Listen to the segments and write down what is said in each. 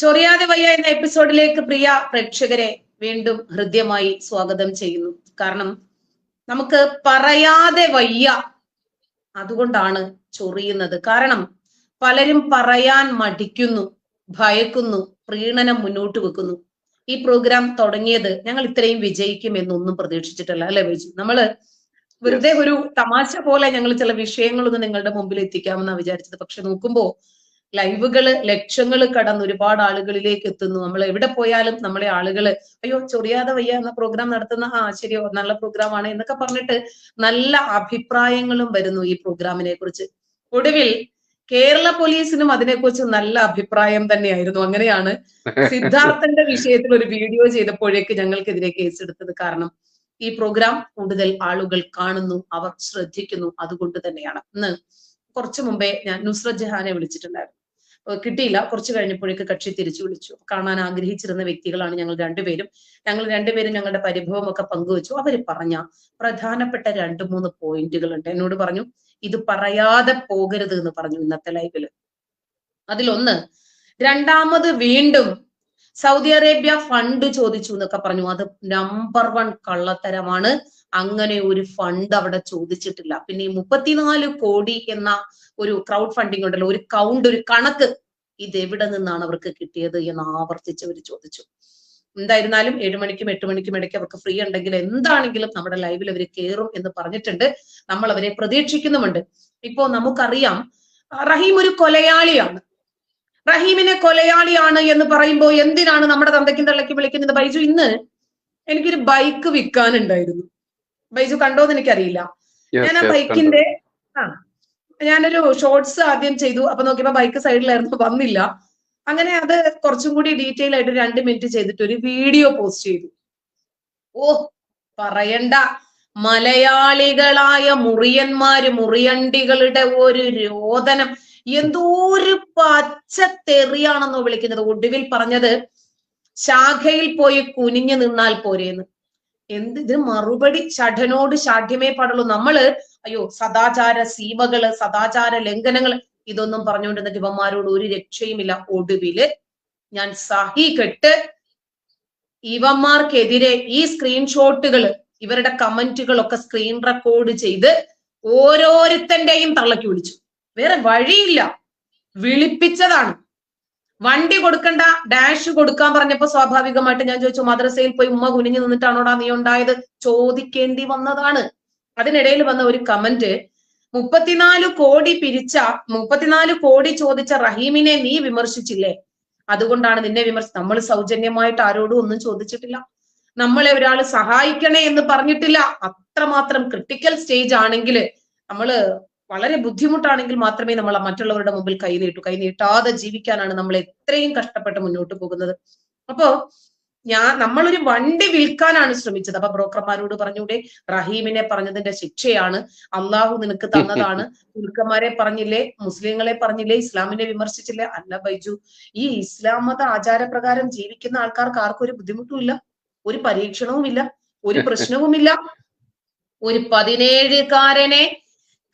ചൊറിയാതെ വയ്യ എന്ന എപ്പിസോഡിലേക്ക് പ്രിയ പ്രേക്ഷകരെ വീണ്ടും ഹൃദ്യമായി സ്വാഗതം ചെയ്യുന്നു. കാരണം നമുക്ക് പറയാതെ വയ്യ അതുകൊണ്ടാണ് ചൊറിയുന്നത്. കാരണം പലരും പറയാൻ മടിക്കുന്നു ഭയക്കുന്നു പ്രീണനം മുന്നോട്ട് വെക്കുന്നു. ഈ പ്രോഗ്രാം തുടങ്ങിയത് ഞങ്ങൾ ഇത്രയും വിജയിക്കും എന്നൊന്നും പ്രതീക്ഷിച്ചിട്ടില്ല അല്ലെ വിജു? നമ്മൾ വെറുതെ ഒരു തമാശ പോലെ ഞങ്ങൾ ചില വിഷയങ്ങളൊന്നും നിങ്ങളുടെ മുമ്പിൽ എത്തിക്കാമെന്നാണ് വിചാരിച്ചത്. പക്ഷെ നോക്കുമ്പോ ലൈവുകൾ ലക്ഷങ്ങൾ കടന്ന് ഒരുപാട് ആളുകളിലേക്ക് എത്തുന്നു. നമ്മൾ എവിടെ പോയാലും നമ്മളെ ആളുകൾ അയ്യോ ചൊറിയാതെ വയ്യ എന്ന പ്രോഗ്രാം നടത്തുന്ന ആ ശരിയോ നല്ല പ്രോഗ്രാമാണ് എന്നൊക്കെ പറഞ്ഞിട്ട് നല്ല അഭിപ്രായങ്ങളും വരുന്നു ഈ പ്രോഗ്രാമിനെ കുറിച്ച്. ഒടുവിൽ കേരള പോലീസിനും അതിനെക്കുറിച്ച് നല്ല അഭിപ്രായം തന്നെയായിരുന്നു. അങ്ങനെയാണ് സിദ്ധാർത്ഥന്റെ വിഷയത്തിൽ ഒരു വീഡിയോ ചെയ്തപ്പോഴേക്ക് ഞങ്ങൾക്കെതിരെ കേസെടുത്തത് കാരണം ഈ പ്രോഗ്രാം കൂടുതൽ ആളുകൾ കാണുന്നു അവർ ശ്രദ്ധിക്കുന്നു. അതുകൊണ്ട് തന്നെയാണ്. ഇന്ന് കുറച്ചു മുമ്പേ ഞാൻ നുസ്രത് ജഹാനെ വിളിച്ചിട്ടുണ്ടായിരുന്നു. കിട്ടിയില്ല. കുറച്ച് കഴിഞ്ഞപ്പോഴേക്ക് കക്ഷി തിരിച്ചു വിളിച്ചു. കാണാൻ ആഗ്രഹിച്ചിരുന്ന വ്യക്തികളാണ് ഞങ്ങൾ രണ്ടുപേരും. ഞങ്ങൾ രണ്ടുപേരും ഞങ്ങളുടെ പരിഭവമൊക്കെ പങ്കുവച്ചു. അവർ പറഞ്ഞ പ്രധാനപ്പെട്ട രണ്ട് മൂന്ന് പോയിന്റുകൾ ഉണ്ട് എന്നോട് പറഞ്ഞു ഇത് പറയാതെ പോകരുത് എന്ന് പറഞ്ഞു ഇന്നത്തെ ലൈവിൽ. അതിലൊന്ന് രണ്ടാമത് വീണ്ടും സൗദി അറേബ്യ ഫണ്ട് ചോദിച്ചു എന്നൊക്കെ പറഞ്ഞു. അത് നമ്പർ വൺ കള്ളത്തരമാണ്. അങ്ങനെ ഒരു ഫണ്ട് അവിടെ ചോദിച്ചിട്ടില്ല. പിന്നെ ഈ മുപ്പത്തിനാല് കോടി എന്ന ഒരു ക്രൗഡ് ഫണ്ടിങ് ഉണ്ടല്ലോ ഒരു കൗണ്ട് ഒരു കണക്ക് ഇത് എവിടെ നിന്നാണ് അവർക്ക് കിട്ടിയത് എന്ന് ആവർത്തിച്ച് അവർ ചോദിച്ചു. എന്തായിരുന്നാലും ഏഴ് മണിക്കും എട്ട് മണിക്കും ഇടയ്ക്ക് അവർക്ക് ഫ്രീ ഉണ്ടെങ്കിൽ എന്താണെങ്കിലും നമ്മുടെ ലൈവിൽ അവർ കയറും എന്ന് പറഞ്ഞിട്ടുണ്ട്. നമ്മൾ അവരെ പ്രതീക്ഷിക്കുന്നുമുണ്ട്. ഇപ്പോ നമുക്കറിയാം റഹീം ഒരു കൊലയാളിയാണ്. റഹീമിനെ കൊലയാളിയാണ് എന്ന് പറയുമ്പോൾ എന്തിനാണ് നമ്മുടെ തന്തയ്ക്കും തള്ളയ്ക്കും വിളിക്കുന്നത്? ബൈജു ഇന്ന് എനിക്കൊരു ബൈക്ക് വിൽക്കാനുണ്ടായിരുന്നു. ബൈജു കണ്ടോന്ന് എനിക്കറിയില്ല. ഞാൻ ആ ബൈക്കിന്റെ ആ ഞാനൊരു ഷോർട്സ് ആദ്യം ചെയ്തു. അപ്പൊ നോക്കിയപ്പോ ബൈക്ക് സൈഡിലായിരുന്നു വന്നില്ല. അങ്ങനെ അത് കുറച്ചും കൂടി ഡീറ്റെയിൽ ആയിട്ട് രണ്ട് മിനിറ്റ് ചെയ്തിട്ട് ഒരു വീഡിയോ പോസ്റ്റ് ചെയ്തു. ഓ പറയണ്ട. മലയാളികളായ മുറിയന്മാര് മുറിയണ്ടികളുടെ ഒരു രോദനം. എന്തോ ഒരു പച്ച തെറിയാണെന്നോ വിളിക്കുന്നത്. ഒടുവിൽ പറഞ്ഞത് ശാഖയിൽ പോയി കുനിഞ്ഞു നിന്നാൽ പോരേന്ന്. എന്ത് ഇത് മറുപടി ഷഠനോട് ഷാഠ്യമേ പാടുള്ളൂ. നമ്മൾ അയ്യോ സദാചാര സീമകൾ സദാചാര ലംഘനങ്ങൾ ഇതൊന്നും പറഞ്ഞുകൊണ്ടിരുന്ന ഇവന്മാരോട് ഒരു രക്ഷയുമില്ല. ഒടുവിൽ ഞാൻ സഹി കെട്ട് ഇവന്മാർക്കെതിരെ ഈ സ്ക്രീൻഷോട്ടുകൾ ഇവരുടെ കമന്റുകളൊക്കെ സ്ക്രീൻ റെക്കോർഡ് ചെയ്ത് ഓരോരുത്തന്റെയും തള്ളക്കി വിളിച്ചു. വേറെ വഴിയില്ല. വിളിപ്പിച്ചതാണ്. വണ്ടി കൊടുക്കണ്ട ഡാഷ് കൊടുക്കാൻ പറഞ്ഞപ്പോ സ്വാഭാവികമായിട്ട് ഞാൻ ചോദിച്ചു മദ്രസയിൽ പോയി ഉമ്മ കുനിഞ്ഞു നിന്നിട്ടാണോടാ നീ ഉണ്ടായത്? ചോദിക്കേണ്ടി വന്നതാണ്. അതിനിടയിൽ വന്ന ഒരു കമന്റ് മുപ്പത്തിനാല് കോടി പിരിച്ച മുപ്പത്തിനാല് കോടി ചോദിച്ച റഹീമിനെ നീ വിമർശിച്ചില്ലേ? അതുകൊണ്ടാണ് നിന്നെ വിമർശി നമ്മൾ സൗജന്യമായിട്ട് ആരോടും ഒന്നും ചോദിച്ചിട്ടില്ല. നമ്മളെ ഒരാൾ സഹായിക്കണേ എന്ന് പറഞ്ഞിട്ടില്ല. അത്രമാത്രം ക്രിട്ടിക്കൽ സ്റ്റേജ് ആണെങ്കിൽ നമ്മൾ വളരെ ബുദ്ധിമുട്ടാണെങ്കിൽ മാത്രമേ നമ്മൾ മറ്റുള്ളവരുടെ മുമ്പിൽ കൈനീട്ടു കൈനീട്ടാതെ ജീവിക്കാനാണ് നമ്മൾ എത്രയും കഷ്ടപ്പെട്ട് മുന്നോട്ട് പോകുന്നത്. അപ്പോ ഞാൻ നമ്മളൊരു വണ്ടി വിൽക്കാനാണ് ശ്രമിച്ചത്. അപ്പൊ ബ്രോക്കർമാരോട് പറഞ്ഞൂടെ റഹീമിനെ പറഞ്ഞതിന്റെ ശിക്ഷയാണ്. അള്ളാഹു നിനക്ക് തന്നതാണ്. തുർക്കന്മാരെ പറഞ്ഞില്ലേ മുസ്ലിങ്ങളെ പറഞ്ഞില്ലേ ഇസ്ലാമിനെ വിമർശിച്ചില്ലേ? അല്ല ബൈജു ഈ ഇസ്ലാം മത ആചാരപ്രകാരം ജീവിക്കുന്ന ആൾക്കാർക്ക് ആർക്കും ഒരു ബുദ്ധിമുട്ടുമില്ല ഒരു പരീക്ഷണവുമില്ല ഒരു പ്രശ്നവുമില്ല. ഒരു പതിനേഴുകാരനെ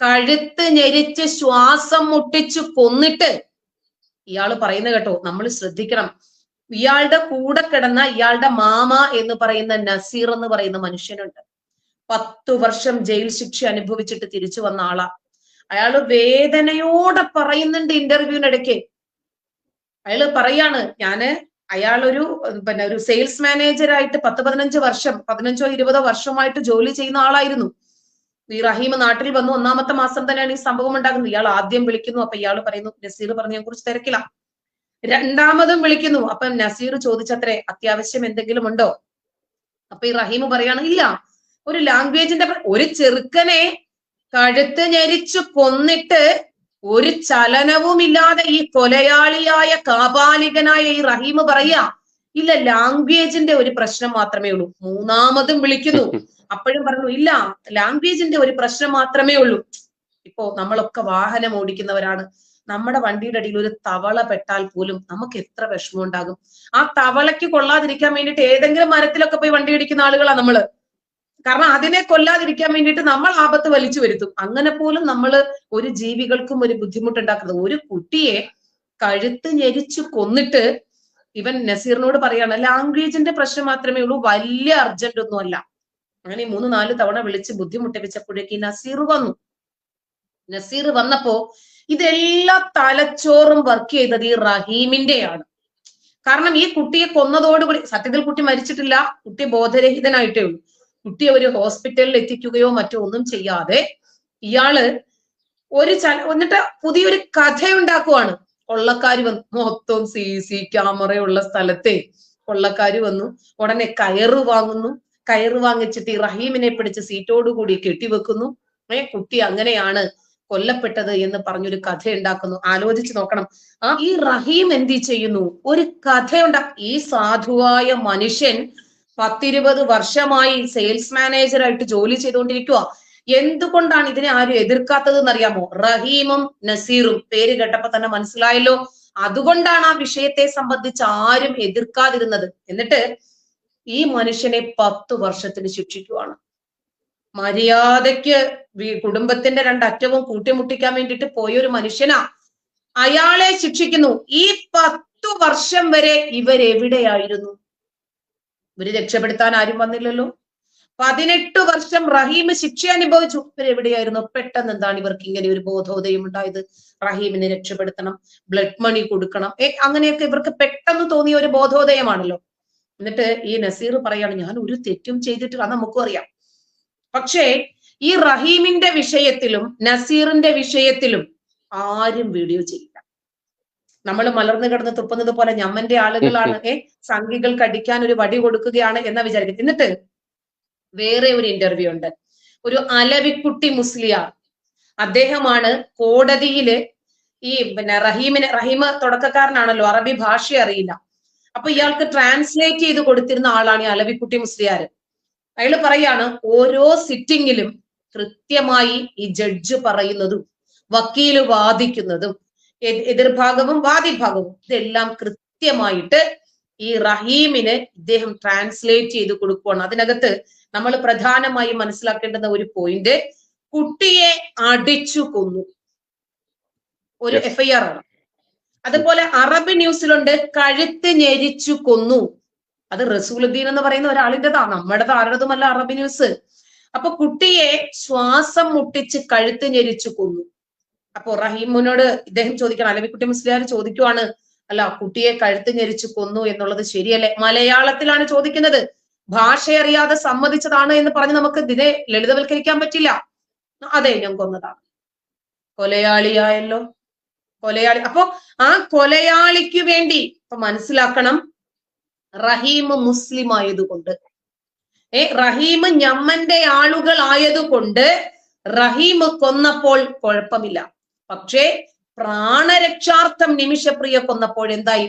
കഴുത്ത് ഞെരിച്ച് ശ്വാസം മുട്ടിച്ചു കൊന്നിട്ട് ഇയാൾ പറയുന്നത് കേട്ടോ നമ്മൾ ശ്രദ്ധിക്കണം. ഇയാളുടെ കൂടെ കിടന്ന ഇയാളുടെ മാമ എന്ന് പറയുന്ന നസീർ എന്ന് പറയുന്ന മനുഷ്യനുണ്ട്. പത്തു വർഷം ജയിൽ ശിക്ഷ അനുഭവിച്ചിട്ട് തിരിച്ചു വന്ന ആളാ. അയാൾ വേദനയോടെ പറയുന്നുണ്ട് ഇന്റർവ്യൂവിനിടയ്ക്ക് അയാൾ പറയാണ് ഞാൻ അയാളൊരു പിന്നെ ഒരു സെയിൽസ് മാനേജർ ആയിട്ട് പത്ത് പതിനഞ്ച് വർഷം പതിനഞ്ചോ ഇരുപതോ വർഷമായിട്ട് ജോലി ചെയ്യുന്ന ആളായിരുന്നു. ഈ റഹീം നാട്ടിൽ വന്നു. ഒന്നാമത്തെ മാസം തന്നെയാണ് ഈ സംഭവം ഉണ്ടാകുന്നത്. ഇയാൾ ആദ്യം വിളിക്കുന്നു. അപ്പൊ ഇയാൾ പറയുന്നു നസീർ പറഞ്ഞ കുറിച്ച് തിരക്കില്ല രണ്ടാമതും വിളിക്കുന്നു. അപ്പൊ നസീർ ചോദിച്ചത്രേ അത്യാവശ്യം എന്തെങ്കിലും ഉണ്ടോ? അപ്പൊ ഈ റഹീം പറയാണ് ഇല്ല. ഒരു ലാംഗ്വേജിന്റെ ഒരു ചെറുക്കനെ കഴുത്ത് ഞെരിച്ചു കൊന്നിട്ട് ഒരു ചലനവുമില്ലാതെ ഈ കൊലയാളിയായ കാപാലികനായ ഈ റഹീം പറയാ ഇല്ല ലാംഗ്വേജിന്റെ ഒരു പ്രശ്നം മാത്രമേ ഉള്ളൂ. മൂന്നാമതും വിളിക്കുന്നു. അപ്പോഴും പറഞ്ഞു ഇല്ല ലാംഗ്വേജിന്റെ ഒരു പ്രശ്നം മാത്രമേ ഉള്ളൂ. ഇപ്പോ നമ്മളൊക്കെ വാഹനം ഓടിക്കുന്നവരാണ്. നമ്മുടെ വണ്ടിയുടെ അടിയിൽ ഒരു തവള പെട്ടാൽ പോലും നമുക്ക് എത്ര വിഷമം ഉണ്ടാകും. ആ തവളയ്ക്ക് കൊള്ളാതിരിക്കാൻ വേണ്ടിയിട്ട് ഏതെങ്കിലും മരത്തിലൊക്കെ പോയി വണ്ടി ഇടിക്കുന്ന ആളുകളാണ് നമ്മൾ. കാരണം അതിനെ കൊല്ലാതിരിക്കാൻ വേണ്ടിയിട്ട് നമ്മൾ ആപത്ത് വലിച്ചു വരുത്തും. അങ്ങനെ പോലും നമ്മൾ ഒരു ജീവികൾക്കും ഒരു ബുദ്ധിമുട്ടുണ്ടാക്കുന്നത് ഒരു കുട്ടിയെ കഴുത്ത് ഞെരിച്ചു കൊന്നിട്ട് ഇവൻ നസീറിനോട് പറയാണ് ലാംഗ്വേജിന്റെ പ്രശ്നം മാത്രമേ ഉള്ളൂ വലിയ അർജന്റ് ഒന്നും അല്ല അങ്ങനെ മൂന്ന് നാല് തവണ വിളിച്ച് ബുദ്ധിമുട്ടിപ്പിച്ചപ്പോഴേക്ക് നസീർ വന്നു. നസീർ വന്നപ്പോ ഇതെല്ലാ തലച്ചോറും വർക്ക് ചെയ്തത് ഈ റഹീമിന്റെയാണ്. കാരണം ഈ കുട്ടിയെ കൊന്നതോടുകൂടി സത്യത്തിൽ കുട്ടി മരിച്ചിട്ടില്ല കുട്ടി ബോധരഹിതനായിട്ടേ ഉള്ളൂ. കുട്ടിയെ ഒരു ഹോസ്പിറ്റലിൽ എത്തിക്കുകയോ മറ്റോ ഒന്നും ചെയ്യാതെ ഇയാൾ ഒരു ചല എന്നിട്ട് പുതിയൊരു കഥയുണ്ടാക്കുവാണ്. കൊള്ളക്കാർ വന്നു മൊത്തം സി സി ക്യാമറയുള്ള സ്ഥലത്തെ കൊള്ളക്കാർ വന്നു. ഉടനെ കയറ് വാങ്ങുന്നു. കയറ് വാങ്ങിച്ചിട്ട് ഈ റഹീമിനെ പിടിച്ച് സീറ്റോട് കൂടി കെട്ടിവെക്കുന്നു. ഏ കുട്ടി അങ്ങനെയാണ് കൊല്ലപ്പെട്ടത് എന്ന് പറഞ്ഞൊരു കഥ ഉണ്ടാക്കുന്നു ആലോചിച്ച് നോക്കണം. ആ ഈ റഹീം എന്തി ചെയ്യുന്നു? ഒരു കഥയുണ്ട. ഈ സാധുവായ മനുഷ്യൻ പത്തിരുപത് വർഷമായി സെയിൽസ് മാനേജറായിട്ട് ജോലി ചെയ്തുകൊണ്ടിരിക്കുക എന്തുകൊണ്ടാണ് ഇതിനെ ആരും എതിർക്കാത്തത് എന്നറിയാമോ റഹീമും നസീറും. പേര് കേട്ടപ്പോ തന്നെ മനസ്സിലായല്ലോ. അതുകൊണ്ടാണ് ആ വിഷയത്തെ സംബന്ധിച്ച് ആരും എതിർക്കാതിരുന്നത്. എന്നിട്ട് ഈ മനുഷ്യനെ പത്ത് വർഷത്തിന് ശിക്ഷിക്കുവാണ്. മര്യാദയ്ക്ക് കുടുംബത്തിന്റെ രണ്ടറ്റവും കൂട്ടിമുട്ടിക്കാൻ വേണ്ടിയിട്ട് പോയൊരു മനുഷ്യനാ. അയാളെ ശിക്ഷിക്കുന്നു. ഈ പത്തു വർഷം വരെ ഇവരെവിടെയായിരുന്നു? ഇവർ രക്ഷപ്പെടുത്താൻ ആരും വന്നില്ലല്ലോ. പതിനെട്ട് വർഷം റഹീം ശിക്ഷ അനുഭവിച്ചു. ഇവരെവിടെയായിരുന്നു? പെട്ടെന്ന് എന്താണ് ഇവർക്ക് ഇങ്ങനെ ഒരു ബോധോദയം ഉണ്ടായത്? റഹീമിനെ രക്ഷപ്പെടുത്തണം. ബ്ലഡ് മണി കൊടുക്കണം. ഏ അങ്ങനെയൊക്കെ ഇവർക്ക് പെട്ടെന്ന് തോന്നിയ ഒരു ബോധോദയമാണല്ലോ. എന്നിട്ട് ഈ നസീർ പറയാണ് ഞാൻ ഒരു തെറ്റും ചെയ്തിട്ടില്ല അത് നമുക്കും അറിയാം. പക്ഷേ ഈ റഹീമിന്റെ വിഷയത്തിലും നസീറിന്റെ വിഷയത്തിലും ആരും വീഡിയോ ചെയ്യില്ല. നമ്മൾ മലർന്നു കിടന്ന് തുപ്പുന്നത് പോലെ ഞമ്മന്റെ ആളുകളാണ്. ഏ സംഘികൾക്ക് അടിക്കാൻ ഒരു വടി കൊടുക്കുകയാണ് എന്ന വിചാരിക്കും എന്നിട്ട് വേറെ ഒരു ഇന്റർവ്യൂ ഉണ്ട്. ഒരു അലവിക്കുട്ടി മുസ്ലിയാർ. അദ്ദേഹമാണ് കോടതിയിൽ ഈ പിന്നെ റഹീമിന് റഹീമ് തുടക്കക്കാരനാണല്ലോ അറബി ഭാഷ അറിയില്ല. അപ്പൊ ഇയാൾക്ക് ട്രാൻസ്ലേറ്റ് ചെയ്ത് കൊടുത്തിരുന്ന ആളാണ് ഈ അലവിക്കുട്ടി മുസ്ലിയാർ. അയാൾ പറയാണ് ഓരോ സിറ്റിംഗിലും കൃത്യമായി ഈ ജഡ്ജ് പറയുന്നതും വക്കീൽ വാദിക്കുന്നതും എതിർഭാഗവും വാദിഭാഗവും ഇതെല്ലാം കൃത്യമായിട്ട് ഈ റഹീമിന് ഇദ്ദേഹം ട്രാൻസ്ലേറ്റ് ചെയ്ത് കൊടുക്കുകയാണ് അതിനകത്ത് നമ്മൾ പ്രധാനമായി മനസ്സിലാക്കേണ്ടുന്ന ഒരു പോയിന്റ് കുട്ടിയെ അടിച്ചു കൊന്നു. ഒരു എഫ്ഐആർ ആണ്. അതുപോലെ അറബ് ന്യൂസിലുണ്ട് കഴുത്ത് ഞെരിച്ചു കൊന്നു. അത് റസൂലുദ്ദീൻ എന്ന് പറയുന്ന ഒരാളിന്റെതാ നമ്മുടെ ആരുടേതുമല്ല അറബ് ന്യൂസ്. അപ്പൊ കുട്ടിയെ ശ്വാസം മുട്ടിച്ച് കഴുത്ത് ഞെരിച്ചു കൊന്നു. അപ്പൊ റഹീമുനോട് ഇദ്ദേഹം ചോദിക്കണം അലവിക്കുട്ടി മുസ്ലിയാർ ചോദിക്കുവാണ് അല്ല കുട്ടിയെ കഴുത്ത് ഞെരിച്ചു കൊന്നു എന്നുള്ളത് ശരിയല്ലേ? മലയാളത്തിലാണ് ചോദിക്കുന്നത് ഭാഷ അറിയാതെ സമ്മതിച്ചതാണ് എന്ന് പറഞ്ഞ് നമുക്ക് ഇതിനെ ലളിതവൽക്കരിക്കാൻ പറ്റില്ല. അതെ ഞാൻ കൊന്നതാണ്. കൊലയാളിയായല്ലോ. കൊലയാളി. അപ്പൊ ആ കൊലയാളിക്ക് വേണ്ടി ഇപ്പൊ മനസ്സിലാക്കണം റഹീം മുസ്ലിം ആയതുകൊണ്ട് ഏ റഹീം ഞമ്മന്റെ ആളുകൾ ആയതുകൊണ്ട് റഹീം കൊന്നപ്പോൾ കുഴപ്പമില്ല. പക്ഷേ പ്രാണരക്ഷാർത്ഥം നിമിഷപ്രിയ കൊന്നപ്പോൾ എന്തായി